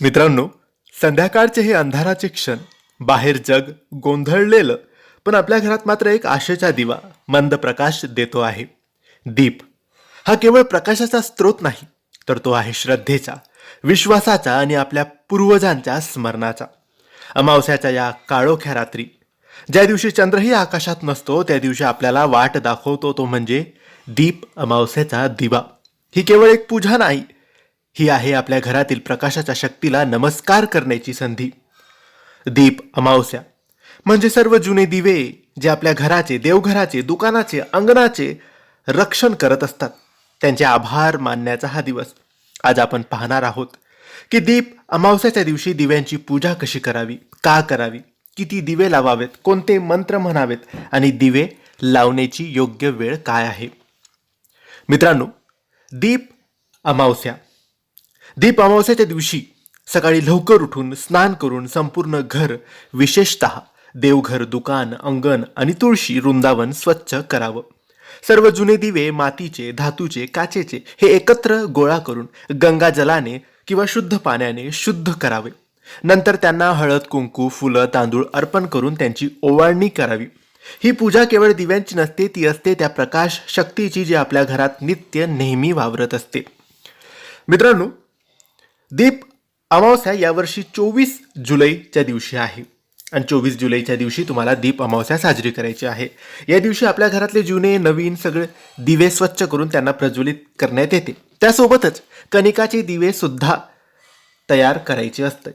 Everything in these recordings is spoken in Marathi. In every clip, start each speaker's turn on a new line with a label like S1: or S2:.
S1: मित्रांनो संध्याकाळचे हे अंधाराचे क्षण बाहेर जग गोंधळलेलं पण आपल्या घरात मात्र एक आशेचा दिवा मंद प्रकाश देतो आहे. दीप हा केवळ प्रकाशाचा स्रोत नाही तर तो आहे श्रद्धेचा विश्वासाचा आणि आपल्या पूर्वजांच्या स्मरणाचा. अमावस्याच्या या काळोख्या रात्री ज्या दिवशी चंद्रही आकाशात नसतो त्या दिवशी आपल्याला वाट दाखवतो तो म्हणजे दीप अमावस्याचा दिवा. ही केवळ एक पूजा नाही ही आहे आपल्या घरातील प्रकाशाच्या शक्तीला नमस्कार करण्याची संधी. दीप अमावस्या. म्हणजे सर्व जुने दिवे जे आपल्या घराचे देवघराचे दुकानाचे अंगणाचे रक्षण करत असतात. त्यांचे आभार मानण्याचा हा दिवस. आज आपण पाहणार आहोत की दीप अमावस्याच्या दिवशी दिव्यांची पूजा कशी करावी का करावी किती दिवे लावावेत कोणते मंत्र म्हणावेत आणि दिवे लावण्याची योग्य वेळ काय आहे. मित्रांनो दीप अमावस्या. दीप अमावस्याच्या दिवशी सकाळी लवकर उठून स्नान करून संपूर्ण घर विशेषत देवघर दुकान अंगण आणि तुळशी वृंदावन स्वच्छ करावं. सर्व जुने दिवे मातीचे धातूचे काचेचे हे एकत्र गोळा करून गंगा जलाने किंवा शुद्ध पाण्याने शुद्ध करावे. नंतर त्यांना हळद कुंकू फुलं तांदूळ अर्पण करून त्यांची ओवाळणी करावी. ही पूजा केवळ दिव्यांची नसते ती असते त्या प्रकाश शक्तीची जी आपल्या घरात नित्य नेहमी वावरत असते. मित्रांनो दीप अमावस्या यावर्षी चोवीस जुलैच्या दिवशी आहे. आणि चोवीस जुलैच्या दिवशी तुम्हाला दीप अमावस्या साजरी करायची आहे. या दिवशी आपल्या घरातले जुने नवीन सगळे दिवे स्वच्छ करून त्यांना प्रज्वलित करण्यात येते. त्यासोबतच कणिकाचे दिवे सुद्धा तयार करायचे असते.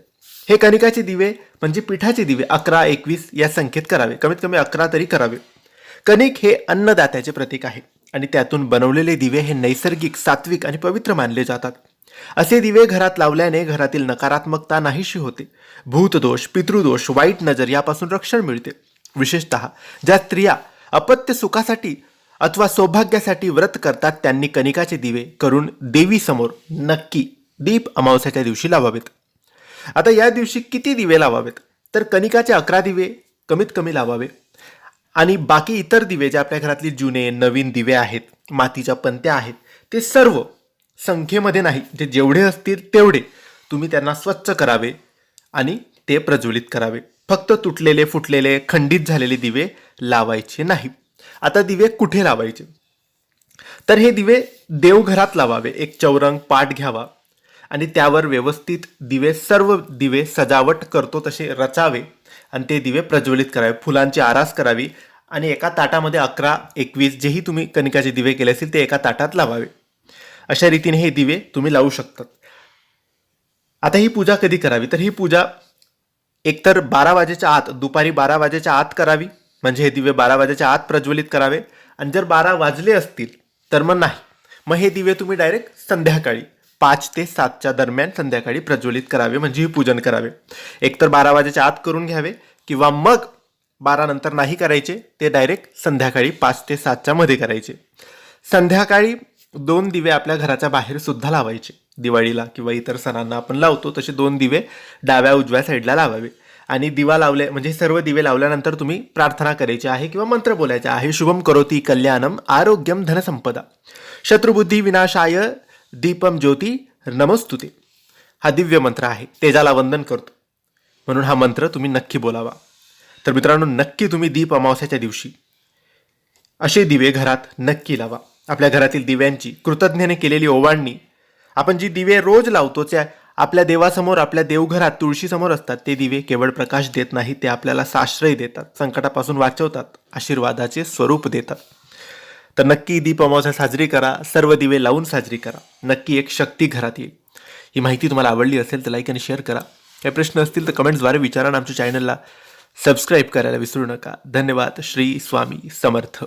S1: हे कणिकाचे दिवे म्हणजे पिठाचे दिवे अकरा एकवीस या संख्येत करावे. कमीत कमी अकरा तरी करावे. कणिक हे अन्नदात्याचे प्रतीक आहे. आणि त्यातून बनवलेले दिवे हे नैसर्गिक सात्विक आणि पवित्र मानले जातात. असे दिवे घरात लावल्याने घरातील नकारात्मकता नाहीशी होते. भूतदोष पितृदोष वाईट नजर यापासून रक्षण मिळते. विशेषतः ज्या स्त्रिया अपत्य सुखासाठी अथवा सौभाग्यासाठी व्रत करतात त्यांनी कनिकाचे दिवे करून देवीसमोर नक्की दीप अमावस्याच्या दिवशी लावावेत. आता या दिवशी किती दिवे लावावेत? तर कनिकाचे अकरा दिवे कमीत कमी लावावे. आणि बाकी इतर दिवे जे आपल्या घरातली जुने नवीन दिवे आहेत मातीच्या पंत्या आहेत ते सर्व संख्येमध्ये नाही. जे जेवढे असतील तेवढे तुम्ही त्यांना स्वच्छ करावे आणि ते प्रज्वलित करावे. फक्त तुटलेले फुटलेले खंडित झालेले दिवे लावायचे नाही. आता दिवे कुठे लावायचे? तर हे दिवे देवघरात लावावे. एक चौरंग पाट घ्यावा आणि त्यावर व्यवस्थित दिवे सर्व दिवे सजावट करतो तसे रचावे आणि ते दिवे प्रज्वलित करावे. फुलांची आरास करावी आणि एका ताटामध्ये अकरा एकवीस जेही तुम्ही कणिकाचे दिवे केले असतील ते एका ताटात लावावे. अशा रीतीने हे दिवे तुम्ही लावू शकतात. आता ही पूजा कधी करावी? तर ही पूजा एकतर बारा वाजेच्या आत दुपारी बारा वाजेच्या आत करावी. म्हणजे हे दिवे बारा वाजेच्या आत प्रज्वलित करावे. आणि जर बारा वाजले असतील तर मग नाही. मग हे दिवे तुम्ही डायरेक्ट संध्याकाळी पाच ते सातच्या दरम्यान संध्याकाळी प्रज्वलित करावे. म्हणजे हे पूजन करावे. एकतर बारा वाजेच्या आत करून घ्यावे किंवा मग बारा नंतर नाही करायचे ते डायरेक्ट संध्याकाळी पाच ते सातच्या मध्ये करायचे. संध्याकाळी दोन दिवे आपल्या घराच्या बाहेर सुद्धा लावायचे. दिवाळीला किंवा इतर सणांना आपण लावतो तसे दोन दिवे डाव्या उजव्या साईडला लावावे. आणि दिवा लावले म्हणजे सर्व दिवे लावल्यानंतर तुम्ही प्रार्थना करायची आहे किंवा मंत्र बोलायचे आहे. शुभम करोती कल्याणम आरोग्यम धनसंपदा. शत्रुबुद्धी विनाशाय दीपम ज्योती नमस्तुते. हा दिव्य मंत्र आहे. तेजाला वंदन करतो. म्हणून हा मंत्र तुम्ही नक्की बोलावा. तर मित्रांनो नक्की तुम्ही दीप अमावस्याच्या दिवशी असे दिवे घरात नक्की लावा. आपल्या घरातील दिव्यांची कृतज्ञतेने केलेली ओवाळणी. आपण जी दिवे रोज लावतो त्या आपल्या देवासमोर आपल्या देवघरात तुळशीसमोर असतात ते दिवे केवळ प्रकाश देत नाही ते आपल्याला साश्रय देतात संकटापासून वाचवतात आशीर्वादाचे स्वरूप देतात. तर नक्की दीप अमावस्या साजरी करा सर्व दिवे लावून साजरी करा नक्की एक शक्ती घरात येईल. ही माहिती तुम्हाला आवडली असेल तर लाईक आणि शेअर करा. काही प्रश्न असतील तर कमेंट्सद्वारे विचारा आमच्या चॅनलला सबस्क्राईब करायला विसरू नका. धन्यवाद. श्री स्वामी समर्थ.